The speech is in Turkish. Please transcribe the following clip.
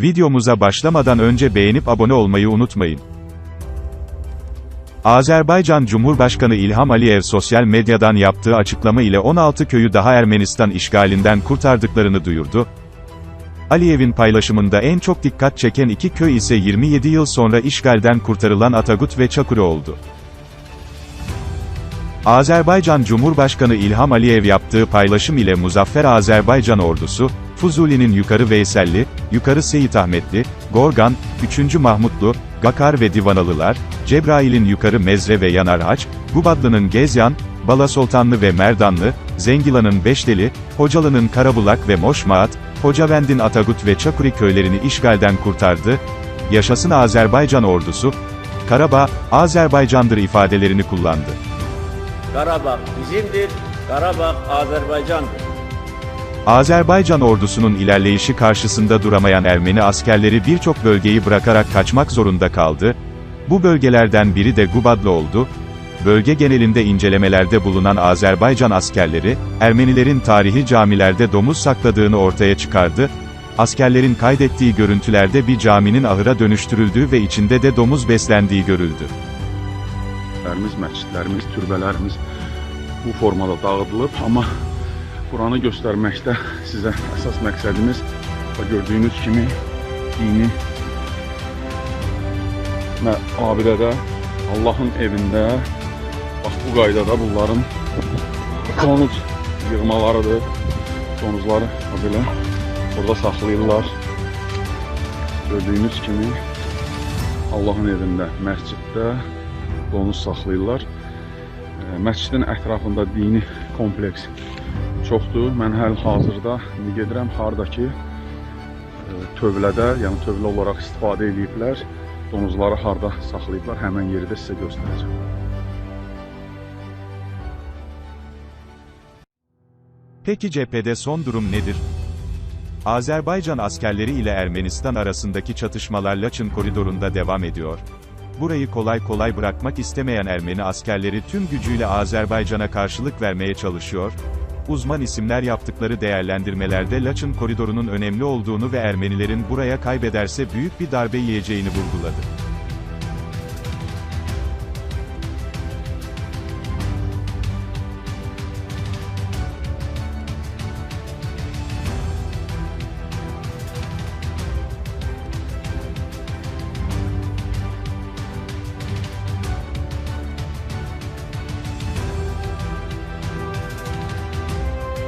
Videomuza başlamadan önce beğenip abone olmayı unutmayın. Azerbaycan Cumhurbaşkanı İlham Aliyev sosyal medyadan yaptığı açıklama ile 16 köyü daha Ermenistan işgalinden kurtardıklarını duyurdu. Aliyev'in paylaşımında en çok dikkat çeken iki köy ise 27 yıl sonra işgalden kurtarılan Atagut ve Çakuru oldu. Azerbaycan Cumhurbaşkanı İlham Aliyev yaptığı paylaşım ile Muzaffer Azerbaycan ordusu, Fuzuli'nin Yukarı Veyselli, Yukarı Seyit Ahmetli, Gorgan, 3. Mahmutlu, Gakar ve Divanalılar, Cebrail'in Yukarı Mezre ve Yanarhaç, Gubadlı'nın Gezyan, Bala Sultanlı ve Merdanlı, Zengila'nın Beşdeli, Hocalı'nın Karabulak ve Moşmaat, Hocavendin Atagut ve Çakuri köylerini işgalden kurtardı, yaşasın Azerbaycan ordusu, Karabağ, Azerbaycan'dır ifadelerini kullandı. Karabağ bizimdir, Karabağ Azerbaycan'dır. Azerbaycan ordusunun ilerleyişi karşısında duramayan Ermeni askerleri birçok bölgeyi bırakarak kaçmak zorunda kaldı. Bu bölgelerden biri de Gubadlı oldu. Bölge genelinde incelemelerde bulunan Azerbaycan askerleri, Ermenilerin tarihi camilerde domuz sakladığını ortaya çıkardı. Askerlerin kaydettiği görüntülerde bir caminin ahıra dönüştürüldüğü ve içinde de domuz beslendiği görüldü. Lərimiz, məscidlərimiz, türbələrimiz bu formada dağıdılıb, amma buranı göstərməkdə sizə əsas məqsədimiz və gördüyünüz kimi dini abidədə, Allahın evində bax bu qaydada bunların donuz yığmalarıdır. Donuzları o belə burada saxlayırlar. Gördüyünüz kimi Allahın evində, məsciddə donuz saxlayırlar. E, Məscidin ətrafında dini kompleks çoxdur. Mən həl-hazırda indi gedirəm hardakı e, tövlədə, yəni tövlə olaraq istifadə ediblər. Donuzları harda saxlayıblar, həmin yeri də sizə göstərəcəm. Peki cephede son durum nedir? Azerbaycan askerleri ile Ermenistan arasındaki çatışmalar Laçın koridorunda devam ediyor. Burayı kolay kolay bırakmak istemeyen Ermeni askerleri tüm gücüyle Azerbaycan'a karşılık vermeye çalışıyor. Uzman isimler yaptıkları değerlendirmelerde Laçın koridorunun önemli olduğunu ve Ermenilerin buraya kaybederse büyük bir darbe yiyeceğini vurguladı.